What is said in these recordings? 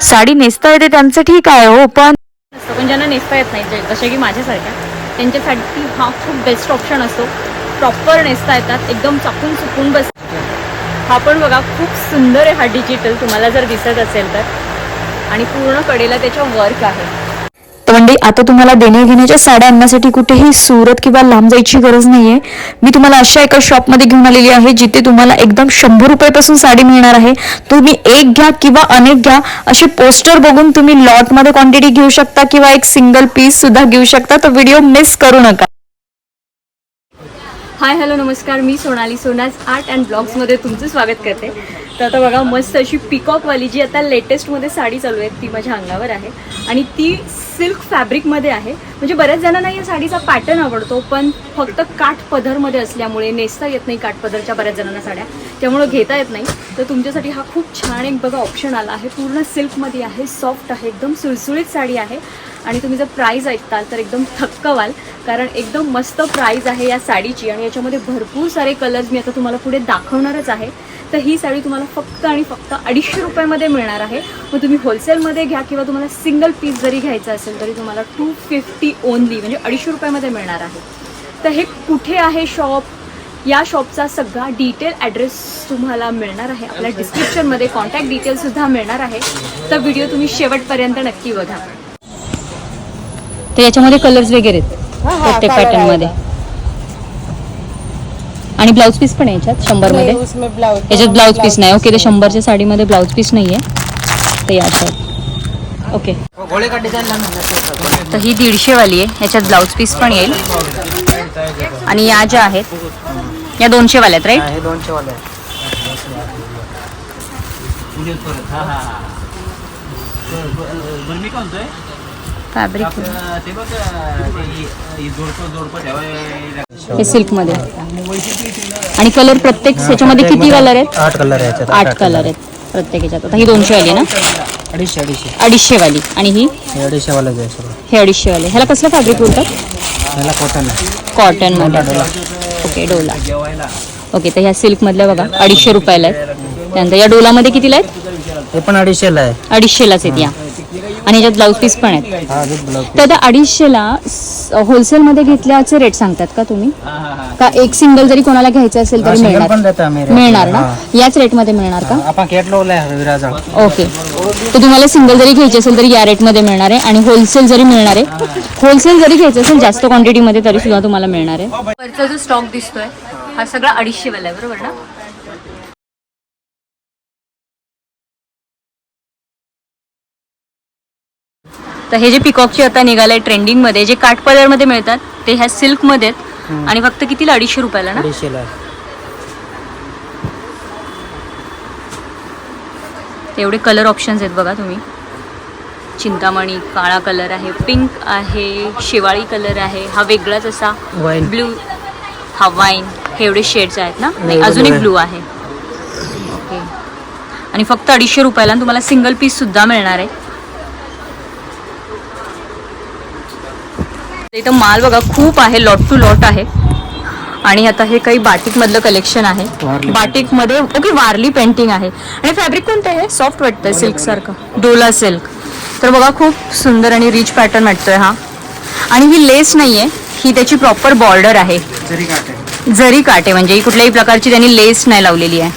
साडी नेसता येते त्यांचं ठीक आहे हो पण पण ज्यांना नेसता येत नाही जसे की माझ्यासारख्या त्यांच्यासाठी हा खूप बेस्ट ऑप्शन असतो. प्रॉपर नेसता येतात एकदम चाकून चुकून बस हा पण बघा खूप सुंदर आहे हा डिजिटल तुम्हाला जर दिसत असेल तर. आणि पूर्ण कडेला त्याच्या वर्क आहे. तर म्हणजे आता तुम्हाला देण्या घेण्याच्या साड्या आणण्यासाठी कुठेही सुरत किंवा लांब जायची गरज नाहीये. मी तुम्हाला अशा एका शॉपमध्ये घेऊन आलेली आहे जिथे तुम्हाला एकदम शंभर रुपयापासून साडी मिळणार आहे. तुम्ही एक घ्या किंवा अनेक घ्या असे पोस्टर बघून तुम्ही लॉटमध्ये क्वांटिटी घेऊ शकता किंवा एक सिंगल पीस सुद्धा घेऊ शकता. तर व्हिडिओ मिस करू नका. हाय हॅलो नमस्कार. मी सोनाली सोनाज आर्ट अँड ब्लॉग्समध्ये तुमचं स्वागत करते. तर आता बघा मस्त अशी पिकॉकवाली जी आता लेटेस्टमध्ये साडी चालू आहे ती माझ्या अंगावर आहे. आणि ती सिल्क फॅब्रिकमध्ये आहे. म्हणजे बऱ्याच जणांना या साडीचा पॅटर्न आवडतो पण फक्त काठ पदरमध्ये असल्यामुळे नेसता येत नाही काठ पदरच्या बऱ्याच जणांना साड्या. त्यामुळं घेता येत नाही. तर तुमच्यासाठी हा खूप छान एक बघा ऑप्शन आला आहे. पूर्ण सिल्कमध्ये आहे सॉफ्ट आहे एकदम सुळसुळीत साडी आहे. आणि तुम्ही जर प्राईज ऐकताल तर एकदम थक्क व्हाल कारण एकदम मस्त प्राईज आहे या साडीची आणि याच्यामध्ये भरपूर सारे कलर्स मी आता तुम्हाला पुढे दाखवणारच आहे. तर ही साडी तुम्हाला फक्त आणि फक्त अडीचशे रुपयामध्ये मिळणार आहे. मग तुम्ही होलसेलमध्ये घ्या किंवा तुम्हाला सिंगल पीस जरी घ्यायचं असेल तरी तुम्हाला टू फिफ्टी ओनली म्हणजे अडीचशे रुपयामध्ये मिळणार आहे. तर हे कुठे आहे शॉप या शॉपचा सगळा डिटेल ॲड्रेस तुम्हाला मिळणार आहे. आपल्या डिस्क्रिप्शनमध्ये कॉन्टॅक्ट डिटेल्ससुद्धा मिळणार आहे. तर व्हिडिओ तुम्ही शेवटपर्यंत नक्की बघा. तर याच्यामध्ये कलर्स वगैरे आहेत प्रत्येक पॅटर्नमध्ये. आणि ब्लाऊज पीस पण आहे याच्यात शंभरमध्ये उसमें ब्लाउज याच्यात ब्लाऊज पीस नाही. ओके ते शंभरच्या साडीमध्ये ब्लाऊज पीस नाही आहे तर या अशा ओके घोड़े का डिजाइन लाना तर ही दीडशे वाली आहे. याच्यात ब्लाऊज पीस पण येईल. आणि या ज्या आहेत या दोनशे वाल्या आहेत. राईट हे दोनशे वाले ठेवाय. हे सिल्कमध्ये आणि कलर प्रत्येक ह्याच्यामध्ये किती कलर आहेत? आठ कलर आहे याच्यात आठ कलर आहेत. प्रत्येक ह्याच्यात. आता ही दोनशे वाली आहे ना? अडीचशे अडीचशे. अडीचशे वाली आणि ही? हे अडीचशे वाले हे अडीचशे वाले ह्याला कसलं फॅब्रिक बोलतात? ह्याला कॉटन कॉटनमध्ये. ओके डोला. ओके तर ह्या सिल्क मधल्या बघा अडीचशे रुपयाला आहेत. त्यानंतर या डोलामध्ये कितीला आहेत? हे पण अडीचशेला आहे. अडीचशेलाच आहेत या. आणि याच्यात ब्लाऊज पीस पण आहेत. हा तर आता अडीचशेला होलसेलमध्ये घेतल्याचे रेट सांगतात का तुम्ही? का एक सिंगल जरी कोणाला घ्यायचं असेल तरी मिळणार? मिळणार ना? याच रेटमध्ये मिळणार का? ओके. तर तुम्हाला सिंगल जरी घ्यायची असेल तरी या रेटमध्ये मिळणार आहे आणि होलसेल जरी मिळणार आहे होलसेल जरी घ्यायचं असेल जास्त क्वांटिटीमध्ये तरी सुद्धा तुम्हाला मिळणार आहे. वरचा जो स्टॉक दिसतोय हा सगळा अडीचशे वाला आहे बरोबर ना? तर हे जे पिकॉकचे आता निघालंय ट्रेंडिंगमध्ये जे काठपदरमध्ये मिळतात ते ह्या सिल्कमध्ये आहेत. आणि फक्त कितीला? अडीचशे रुपयाला ना? अडीचशेला. एवढे कलर ऑप्शन्स आहेत बघा तुम्ही. चिंतामणी काळा कलर आहे पिंक आहे शिवाळी कलर आहे हा वेगळाच असा वाईन ब्लू हा वाईन हे एवढे शेड्स आहेत ना? नाही अजून एक ब्लू आहे. ओके आणि फक्त अडीचशे रुपयाला तुम्हाला सिंगल पीस सुद्धा मिळणार आहे. इथं माल बघा खूप आहे लॉट टू लॉट आहे. आणि आता हे काही बाटिक मधलं कलेक्शन आहे बाटिकमध्ये ओके वारली पेंटिंग आहे. आणि फॅब्रिक कोणतं आहे? सॉफ्ट वाटतंय सिल्क सारखं. डोला सिल्क तर बघा खूप सुंदर आणि रिच पॅटर्न वाटतोय हा. आणि ही लेस नाहीये ही त्याची प्रॉपर बॉर्डर आहे. जरी काट. म्हणजे ही कुठल्याही प्रकारची त्यांनी लेस नाही लावलेली आहे.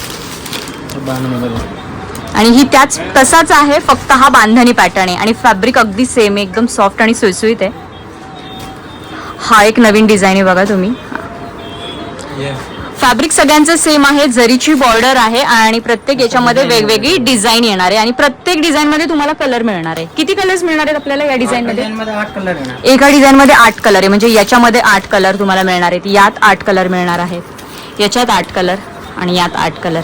आणि ही त्याच तसाच आहे फक्त हा बांधणी पॅटर्न आहे. आणि फॅब्रिक अगदी सेम आहे एकदम सॉफ्ट आणि सुळसुळीत आहे. हा एक नवीन डिझाईन आहे बघा तुम्ही. फॅब्रिक सगळ्यांचं सेम आहे जरीची बॉर्डर आहे आणि प्रत्येक याच्यामध्ये वेगवेगळी डिझाईन येणार आहे आणि प्रत्येक डिझाईन मध्ये तुम्हाला कलर मिळणार आहे. किती कलर्स मिळणार आहेत आपल्याला या डिझाईन मध्ये एका डिझाईन मध्ये आठ कलर आहे. म्हणजे याच्यामध्ये आठ कलर तुम्हाला मिळणार आहेत. यात आठ कलर मिळणार आहेत. याच्यात आठ कलर आणि यात आठ कलर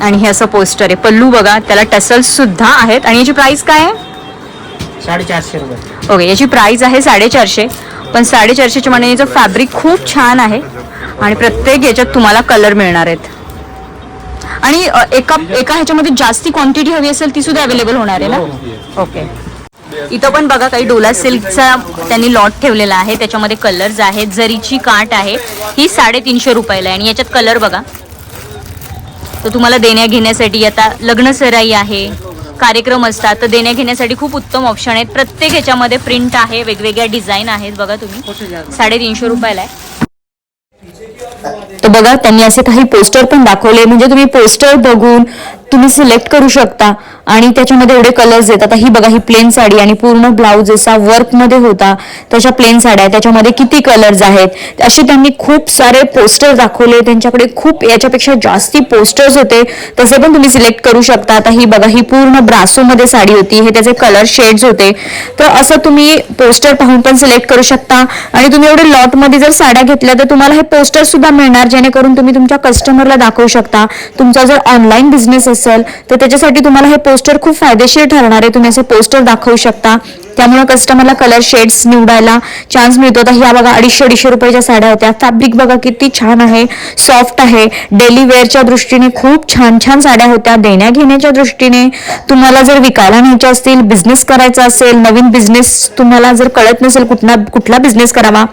आणि हे असं पोस्टर आहे. पल्लू बघा त्याला टसल्स सुद्धा आहेत. आणि याची प्राइस काय आहे? साडेचारशे रुपये. ओके याची प्राइस आहे साडेचारशे पण साडेचारशेच्या मानाने याचं फॅब्रिक खूप छान आहे आणि प्रत्येक याच्यात तुम्हाला कलर मिळणार आहेत. आणि अ, एका एका ह्याच्यामध्ये जास्ती क्वांटिटी हवी असेल ती सुद्धा अवेलेबल होणार आहे ना? ओके. इथं पण बघा काही डोला सिल्कचा त्यांनी लॉट ठेवलेला आहे. त्याच्यामध्ये कलर्स आहेत जरीची काट आहे. ही साडेतीनशे रुपयाला आहे. आणि याच्यात कलर बघा. तर तुम्हाला देण्या घेण्यासाठी आता लग्न सराई आहे. कार्यक्रम असतात तर देण्या घेण्यासाठी खूप उत्तम ऑप्शन आहेत. प्रत्येक ह्याच्यामध्ये प्रिंट आहे वेगवेगळ्या डिझाईन आहेत. बघा तुम्ही. साडेतीनशे रुपयाला आहे. तर बघा त्यांनी असे काही पोस्टर पण दाखवले. म्हणजे तुम्ही पोस्टर बघून तुम्ही सिलेक्ट करू शकता. आणि त्याच्यामध्ये एवढे कलर्स येतात आता ही बघा ही प्लेन साडी आणि पूर्ण ब्लाऊज असा वर्कमध्ये होता त्याच्या प्लेन साड्या त्याच्यामध्ये किती कलर्स आहेत? असे त्यांनी खूप सारे पोस्टर दाखवले. त्यांच्याकडे खूप याच्यापेक्षा जास्ती पोस्टर्स होते. तसे पण तुम्ही सिलेक्ट करू शकता. आता ही बघा ही पूर्ण ब्रासोमध्ये साडी होती. हे त्याचे कलर शेड्स होते. तर असं तुम्ही पोस्टर पाहून पण सिलेक्ट करू शकता. आणि तुम्ही एवढे लॉटमध्ये जर साड्या घेतल्या तर तुम्हाला हे पोस्टर सुद्धा मिळणार जेणेकरून तुम्ही तुमच्या कस्टमरला दाखवू शकता. तुमचा जर ऑनलाईन बिझनेस असेल तर त्याच्यासाठी तुम्हाला हे पोस्टर खूप फायदेशीर ठरणार आहे. तुम्ही असे पोस्टर दाखवू शकता. त्यामुळे कस्टमरला कलर शेड्स निवडायला चान्स मिळतो. तर ह्या बघा अडीचशे अडीचशे रुपयाच्या साड्या होत्या. फॅब्रिक बघा किती छान आहे. सॉफ्ट आहे. डेली वेअरच्या दृष्टीने खूप छान छान साड्या होत्या. देण्या घेण्याच्या दृष्टीने तुम्हाला जर विकायला न्यायच्या असतील बिझनेस करायचा असेल नवीन बिझनेस तुम्हाला जर कळत नसेल कुठला कुठला बिझनेस करावा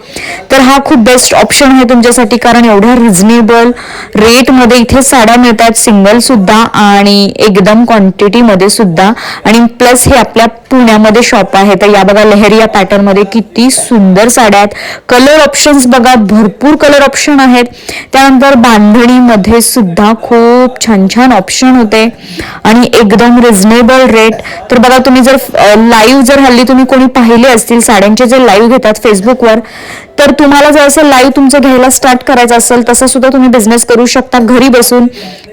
तर हा खूप बेस्ट ऑप्शन आहे तुमच्यासाठी. कारण एवढ्या रिझनेबल रेटमध्ये इथे साड्या मिळतात सिंगल सुद्धा. आणि एकदम क्वांटिटीमध्ये सुद्धा आणि प्लस हे आपल्या पुण्यामध्ये शॉप आहे. तर या बघा लहरिया पॅटर्नमध्ये किती सुंदर साड्या आहेत. कलर ऑप्शन्स बघा भरपूर कलर ऑप्शन आहेत. त्यानंतर बांधणीमध्ये सुद्धा खूप छान छान ऑप्शन होते. आणि एकदम रिझनेबल रेट तर बघा तुम्ही जर लाईव्ह जर हल्ली तुम्ही कोणी पाहिले असतील साड्यांचे जे लाईव्ह घेतात फेसबुकवर तर तुम्हाला जर असं लाईव्ह तुमचं घ्यायला स्टार्ट करायचं असेल तसं सुद्धा तुम्ही बिझनेस करू शकता घरी बसून.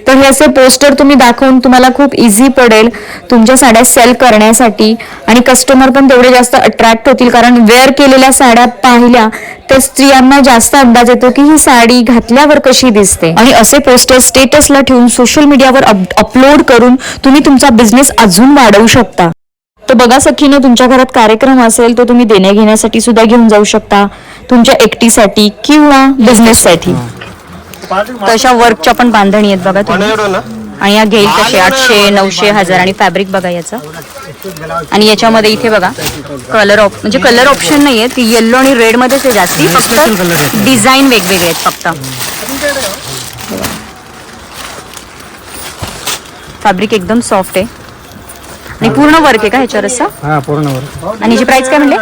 तर हे असे पोस्टर तुम्ही दाखवून तुम्हाला खूप इझी पडेल तुमच्या साड्या सेल करण्यासाठी. आणि कस्टमर पण तेवढे जास्त अट्रॅक्ट होतील कारण वेअर केलेल्या साड्या पाहिल्या तर स्त्रियांना जास्त अंदाज येतो की ही साडी घातल्यावर कशी दिसते. आणि असे पोस्टर स्टेटसला ठेवून सोशल मीडियावर अपलोड करून तुम्ही तुमचा बिझनेस अजून वाढवू शकता. तर बघा सखीनं तुमच्या घरात कार्यक्रम असेल तर तुम्ही देण्या घेण्यासाठी सुद्धा घेऊन जाऊ शकता. तुमच्या एकटीसाठी किंवा बिझनेससाठी तशा वर्कच्या पण बांधणी आहेत बघा तुम्ही. आणि या घेईल तसे आठशे नऊशे हजार आणि फॅब्रिक बघा याचं. आणि याच्यामध्ये इथे बघा कलर ऑप म्हणजे कलर ऑप्शन नाहीये ती येल्लो आणि रेड मध्येच आहे जास्ती. फक्त डिझाईन वेगवेगळे आहेत फक्त. फॅब्रिक एकदम सॉफ्ट आहे. आणि पूर्ण वर्क आहे का ह्याच्यावर असं? हा पूर्ण वर आणि याची प्राइस काय म्हणले?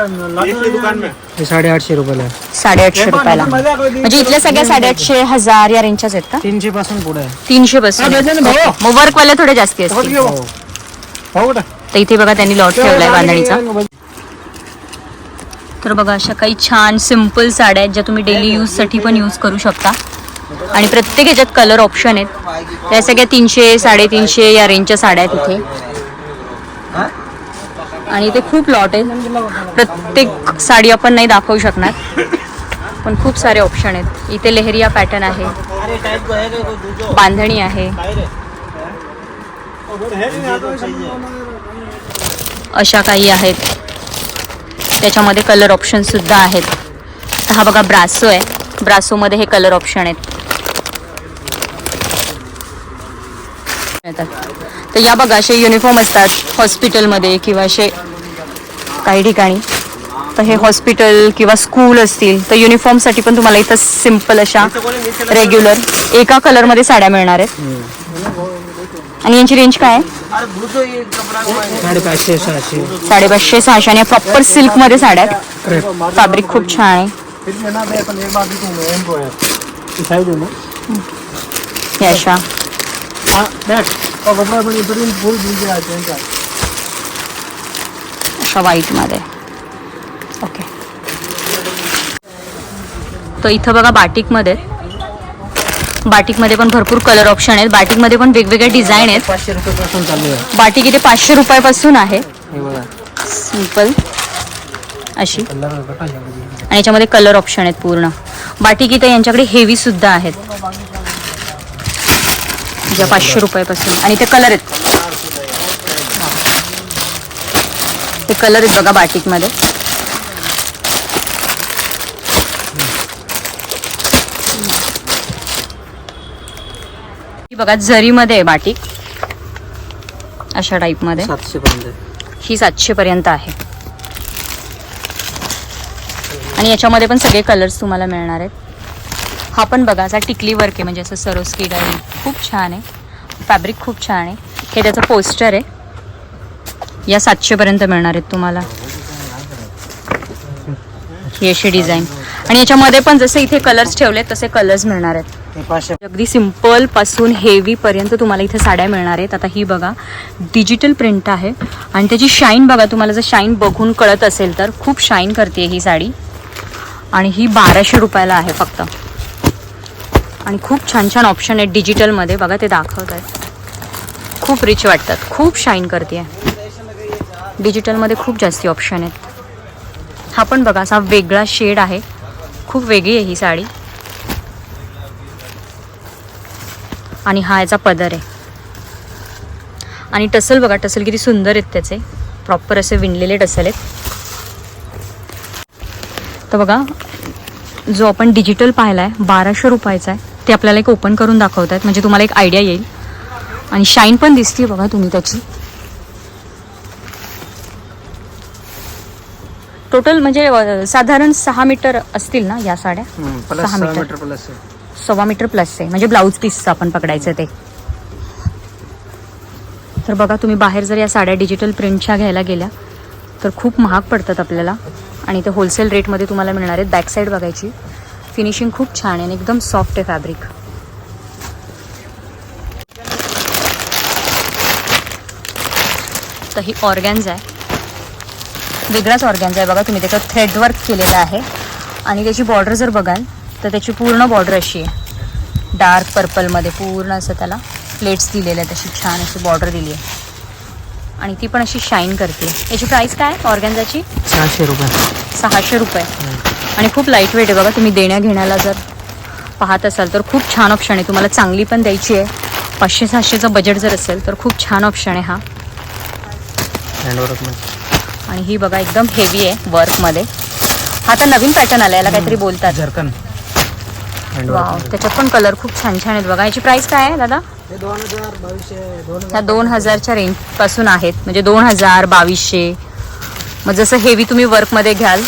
हे साडेआठशे रुपयाला आहे. साडेआठशे रुपयाला. म्हणजे इथल्या सगळ्या साडेआठशे हजार या रेंजच्याच आहेत का? तीनशे पासून पुढे आहे. तीनशे पासून. मग वर्क वाल्या थोडे जास्ती असतील. हो तर इथे बघा त्यांनी लॉट ठेवलाय बांधणीचा. तर बघा अशा काही छान सिंपल साड्या आहेत ज्या तुम्ही डेली यूजसाठी पण यूज करू शकता. आणि प्रत्येक ह्याच्यात कलर ऑप्शन आहेत. त्या सगळ्या तीनशे साडेतीनशे या रेंजच्या साड्या आहेत इथे. आणि इथे खूप लॉट आहेत. प्रत्येक साडी आपण नाही दाखवू शकणार. पण खूप सारे ऑप्शन आहेत. इथे लेहरिया पॅटर्न आहे. बांधणी आहे. अशा काही आहेत. त्याच्यामध्ये कलर ऑप्शन सुद्धा आहेत. हा बघा ब्रासो आहे. ब्रासोमध्ये हे कलर ऑप्शन आहेत. तर या बघा असे युनिफॉर्म असतात हॉस्पिटलमध्ये किंवा असे काही ठिकाणी. तर हे हॉस्पिटल किंवा स्कूल असतील तर युनिफॉर्मसाठी पण तुम्हाला इथं सिंपल अशा रेग्युलर एका कलरमध्ये साड्या मिळणार आहेत. आणि यांची रेंज काय आहे? साडेपाचशे सहाशे. साडेपाचशे सहाशे आणि प्रॉपर सिल्कमध्ये साड्या आहेत. फॅब्रिक खूप छान आहे. हे अशा अशा व्हाईटमध्ये ओके तर इथं बघा बाटिकमध्ये बाटिकमध्ये पण भरपूर कलर ऑप्शन आहेत. बाटिकमध्ये पण वेगवेगळे डिझाईन आहेत. पाचशे रुपये पासून चालू आहे. बाटिक इथे पाचशे रुपयापासून आहे. हे बघा. सिंपल अशी. कलर आणि याच्यामध्ये कलर ऑप्शन आहेत पूर्ण. बाटिक इथे यांच्याकडे हेवी सुद्धा आहेत. ज्या पाचशे रुपयापासून. आणि ते कलर आहेत. ते कलर आहेत बघा बाटिकमध्ये ही बघा जरीमध्ये आहे बाटिक. अशा टाईपमध्ये सातशे पर्यंत आहे. ही सातशे पर्यंत आहे. आणि याच्यामध्ये पण सगळे कलर्स तुम्हाला मिळणार आहेत. हा पण बघा असा टिकली वर्क आहे म्हणजे असं सरोस्की डाळी. खूप छान आहे. फॅब्रिक खूप छान आहे. हे त्याचं पोस्टर आहे. या सातशेपर्यंत मिळणार आहेत तुम्हाला. ही अशी डिझाईन आणि याच्यामध्ये पण जसे इथे कलर्स ठेवलेत तसे कलर्स मिळणार आहेत. अगदी सिंपलपासून हेवी पर्यंत तुम्हाला इथे साड्या मिळणार आहेत. आता ही बघा डिजिटल प्रिंट आहे. आणि त्याची शाईन बघा तुम्हाला जर शाईन बघून कळत असेल तर खूप शाईन करते ही साडी. आणि ही बाराशे रुपयाला आहे फक्त. आणि खूप छान छान ऑप्शन आहेत डिजिटलमध्ये बघा ते दाखवत आहेत. खूप रिच वाटतात. खूप शाईन करते डिजिटलमध्ये खूप जास्ती ऑप्शन आहेत. हा पण बघा असा वेगळा शेड आहे. खूप वेगळी आहे ही साडी. आणि हा याचा पदर आहे. आणि टसल बघा टसल किती सुंदर आहेत त्याचे. प्रॉपर असे विणलेले टसल आहेत. तर बघा जो आपण डिजिटल पाहिला आहे बाराशे रुपयाचा आहे. ते आपल्याला एक ओपन करून दाखवत आहेत म्हणजे तुम्हाला एक आयडिया येईल. आणि शाईन पण दिसते बघा तुम्ही त्याची. टोटल म्हणजे साधारण सहा मीटर असतील ना या साड्या? सहा मीटर. प्लस सव्वा मीटर प्लस आहे. म्हणजे ब्लाऊज पीसचं आपण पकडायचं ते. तर बघा तुम्ही बाहेर जर या साड्या डिजिटल प्रिंटच्या घ्यायला गेल्या तर खूप महाग पडतात आपल्याला. आणि ते होलसेल रेटमध्ये तुम्हाला मिळणार आहेत. बॅक साईड बघायची. फिनिशिंग खूप छान आहे आणि एकदम सॉफ्ट आहे फॅब्रिक. तर ही ऑर्गॅन्ज आहे. वेगळाच ऑर्गॅन्झ आहे बघा तुम्ही त्याच्यात थ्रेडवर्क केलेलं आहे. आणि त्याची बॉर्डर जर बघाल तर त्याची पूर्ण बॉर्डर अशी आहे. डार्क पर्पलमध्ये पूर्ण असं त्याला प्लेट्स दिलेल्या आहेत अशी छान अशी बॉर्डर दिली आहे. आणि ती पण अशी शाईन करते. याची प्राईस काय? ऑर्गॅन्झाची? सहाशे रुपये. सहाशे रुपये. आणि खूप लाइट वेट आहे बघा तुम्ही देण्या घेण्याला जर पाहत असाल तर खूप छान ऑप्शन आहे. तुम्हाला चांगली पण द्यायची आहे. पाचशे सहाशेचं बजेट जर असेल तर खूप छान ऑप्शन आहे हा. आणि ही बघा एकदम हेवी आहे वर्कमध्ये हा तर नवीन पॅटर्न आला याला काहीतरी बोलतात. त्याच्यात पण कलर खूप छान छान आहेत बघा. याची प्राइस काय आहे दादा? दोन हजार बावीसशे ह्या दोन हजारच्या रेंजपासून आहेत. म्हणजे दोन हजार बावीसशे. मग जसं हेवी तुम्ही वर्कमध्ये घ्याल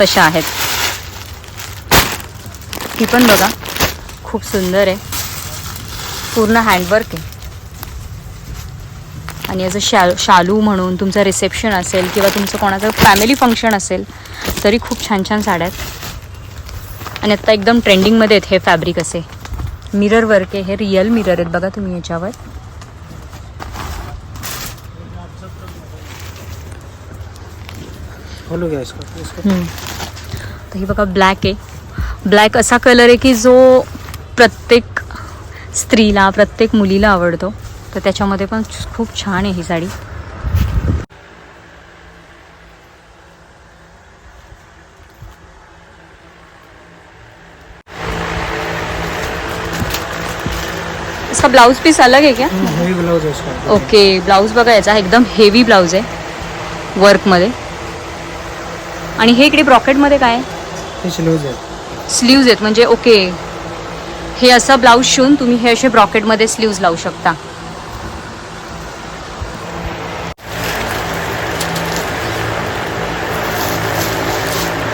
तशा आहेत. ही पण बघा खूप सुंदर आहे. पूर्ण हँडवर्क आहे. आणि याचं शा शालू म्हणून तुमचं रिसेप्शन असेल किंवा तुमचं कोणाचं फॅमिली फंक्शन असेल तरी खूप छान छान साड्या आहेत. आणि आत्ता एकदम ट्रेंडिंगमध्ये आहेत हे फॅब्रिक असे. मिरर वर्क आहे हे रिअल मिरर आहेत बघा तुम्ही याच्यावर. तर ही बघा ब्लॅक आहे. ब्लॅक असा कलर आहे की जो प्रत्येक स्त्रीला प्रत्येक मुलीला आवडतो. तर त्याच्यामध्ये पण खूप छान आहे ही साडी. इसका ब्लाउज पीस अलग है क्या? हेवी ब्लाउज है इसका ओके ब्लाऊज बघा याचा एकदम हेवी ब्लाऊज आहे वर्कमध्ये आणि हे इकडे ब्रॉकेटमध्ये काय आहे? हे स्लीव्ज आहे स्लीव्ज आहेत म्हणजे ओके. हे असं ब्लाऊज शिवून तुम्ही हे असे ब्रॉकेटमध्ये स्लीव्ज लावू शकता.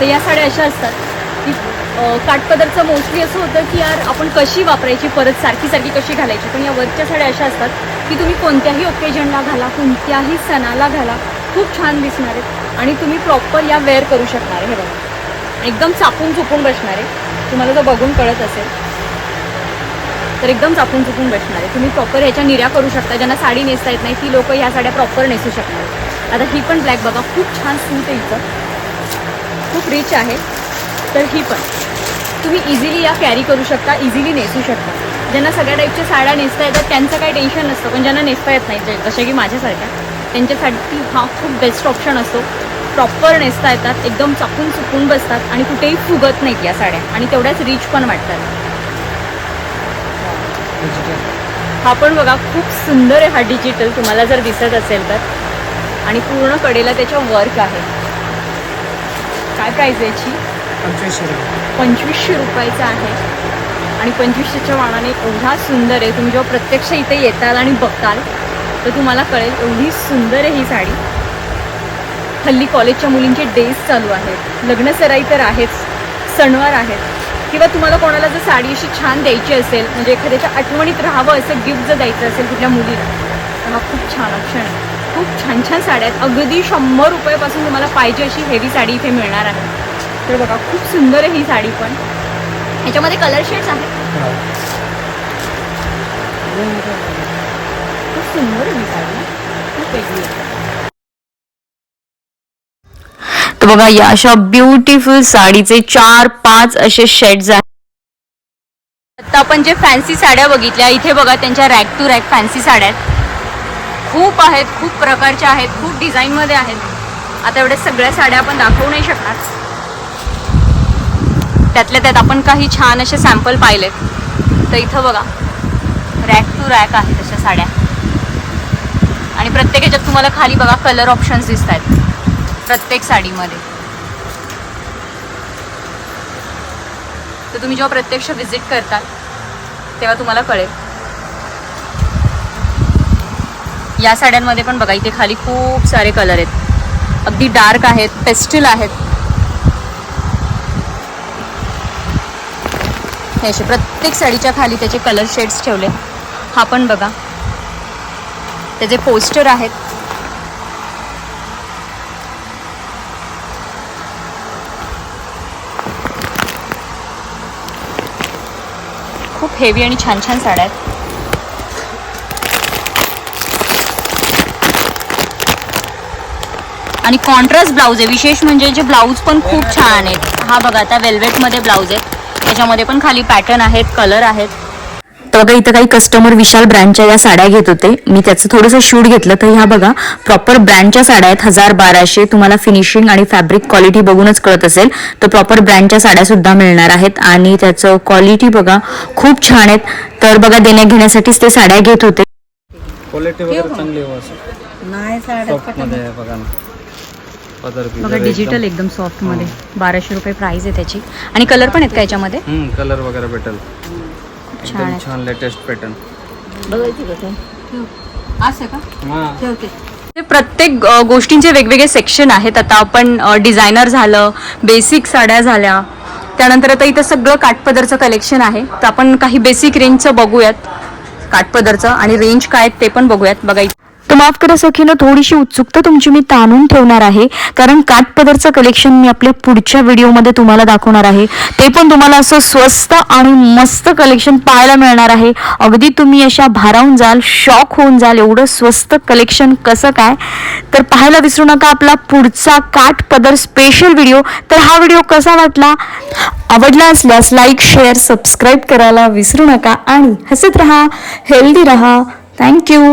तर या साड्या अशा असतात काटपदरचं मोस्टली असं होतं की यार आपण कशी वापरायची परत सारखी सारखी कशी घालायची? पण या वरच्या साड्या अशा असतात की तुम्ही कोणत्याही ओकेजनला घाला कोणत्याही सणाला घाला खूप छान दिसणार आहेत. आणि तुम्ही प्रॉपर या वेअर करू शकणार आहे हे बघा. एकदम चापून चुपून बसणार आहे. तुम्हाला जर बघून कळत असेल तर एकदम चापून चुपून बसणार आहे. तुम्ही प्रॉपर ह्याच्या निर्या करू शकता. ज्यांना साडी नेसता येत नाही ती लोक ह्या साड्या प्रॉपर नेसू शकणार आता ही पण ब्लॅक बघा खूप छान सूट आहे इथं खूप रिच आहे. तर ही पण. तुम्ही इझिली या कॅरी करू शकता इझिली नेसू शकता. ज्यांना सगळ्या टाईपच्या साड्या नेसता येतात त्यांचं काही टेन्शन नसतं पण ज्यांना नेसता येत नाही जसे की माझ्यासारख्या त्यांच्यासाठी हा खूप बेस्ट ऑप्शन असतो. प्रॉपर नेसता येतात एकदम चाकून चुकून बसतात आणि कुठेही फुगत नाहीत या साड्या. आणि तेवढ्याच रिच पण वाटतात. हा पण बघा खूप सुंदर आहे हा डिजिटल तुम्हाला जर दिसत असेल तर. आणि पूर्ण कडेला त्याच्या वर्क आहे. काय प्राईज याची? पंचवीसशे रुपये. पंचवीसशे रुपयाचा आहे. आणि पंचवीसशेच्या वाणाने एवढा सुंदर आहे. तुम्ही जेव्हा प्रत्यक्ष इथे येताल आणि बघताल तर तुम्हाला कळेल एवढी सुंदर आहे ही साडी. हल्ली कॉलेजच्या मुलींचे डेज चालू आहेत. लग्नसराई तर आहेच. सणवार आहेत. किंवा तुम्हाला कोणाला जर साडी अशी छान द्यायची असेल म्हणजे एखाद्याच्या आठवणीत राहावं असं गिफ्ट जर द्यायचं असेल कुठल्या मुलीला हा खूप छान ऑप्शन आहे. खूप छान छान साड्या आहेत. अगदी शंभर रुपयापासून तुम्हाला पाहिजे अशी हेवी साडी इथे मिळणार आहे. तर बघा खूप सुंदर आहे ही साडी पण. ह्याच्यामध्ये कलर शेड्स आहेत. खूप सुंदर आहे ही साडी. खूप वेगळी आहे. तर बघा या अशा ब्युटिफुल साडीचे चार पाच असे शेड्स आहेत. आता आपण जे फॅन्सी साड्या बघितल्या इथे बघा त्यांच्या रॅक टू रॅक फॅन्सी साड्या आहेत. खूप आहेत खूप प्रकारच्या आहेत खूप डिझाईनमध्ये आहेत. आता एवढ्या सगळ्या साड्या आपण दाखवू नाही शकणार. त्यातल्या त्यात आपण काही छान असे सॅम्पल पाहिलेत तर इथं बघा रॅक टू रॅक आहेत अशा साड्या. आणि प्रत्येक ह्याच्यात तुम्हाला खाली बघा कलर ऑप्शन्स दिसत आहेत प्रत्येक साडीमध्ये. तर तुम्ही जेव्हा प्रत्यक्ष व्हिजिट करताल तेव्हा तुम्हाला कळेल. या साड्यांमध्ये पण बघा इथे खाली खूप सारे कलर आहेत. अगदी डार्क आहेत पेस्टिल आहेत. हे असे प्रत्येक साडीच्या खाली त्याचे कलर शेड्स ठेवले. हा पण बघा. त्याचे पोस्टर आहेत. खूप हेवी आणि छान छान साड्या आहेत. आणि कॉन्ट्रास्ट ब्लाऊज आहे. विशेष म्हणजे जे ब्लाऊज पण खूप छान आहेत. हा बघा आता वेल्वेटमध्ये ब्लाऊज आहेत. त्याच्यामध्ये पण खाली पॅटर्न आहेत कलर आहेत. तर बघा इथं काही कस्टमर विशाल ब्रँडच्या या साड्या घेत होते. मी त्याचं थोडंसं शूट घेतलं तर ह्या बघा प्रॉपर ब्रँडच्या साड्या आहेत हजार बाराशे. तुम्हाला फिनिशिंग आणि फॅब्रिक क्वालिटी बघूनच कळत असेल. तर प्रॉपर ब्रँडच्या साड्या सुद्धा मिळणार आहेत. आणि त्याचं क्वालिटी बघा खूप छान आहेत. तर बघा देण्या घेण्यासाठीच ते साड्या घेत होते. क्वालिटी वगैरे चांगली हो असं. सॉफ्टमध्ये आहे बघा ना. पदर बिदर बघा एकदम- डिजिटल एकदम सॉफ्टमध्ये बाराशे रुपये प्राइस आहे त्याची. आणि कलर पण आहेत का याच्यामध्ये? हम्म कलर वगैरे भेटेल. छान लेटेस्ट पॅटर्न असं का? हां. ते प्रत्येक गोष्टींचे वेगवेगळे सेक्शन आहेत. आता आपण डिझायनर झालं बेसिक साड्या झाल्या. त्यानंतर आता इथं सगळं काठपदरचं कलेक्शन आहे. तर आपण काही बेसिक रेंजचं बघूयात. काठपदरचं आणि रेंज काय आहेत ते पण बघूयात. बघा इथं तर माफ करा सखीनं थोडीशी उत्सुकता तुमची मी ताणून ठेवणार आहे. कारण काठपदरचं कलेक्शन मी आपल्या पुढच्या व्हिडिओमध्ये तुम्हाला दाखवणार आहे. ते पण तुम्हाला असं स्वस्त आणि मस्त कलेक्शन पाहायला मिळणार आहे. अगदी तुम्ही अशा भारावून जाल शॉक होऊन जाल एवढं स्वस्त कलेक्शन कसं काय? तर पाहायला विसरू नका आपला पुढचा काठपदर स्पेशल व्हिडिओ तर हा व्हिडिओ कसा वाटला? आवडला असल्यास लाईक शेअर सबस्क्राईब करायला विसरू नका आणि हसत रहा हेल्दी रहा. थँक्यू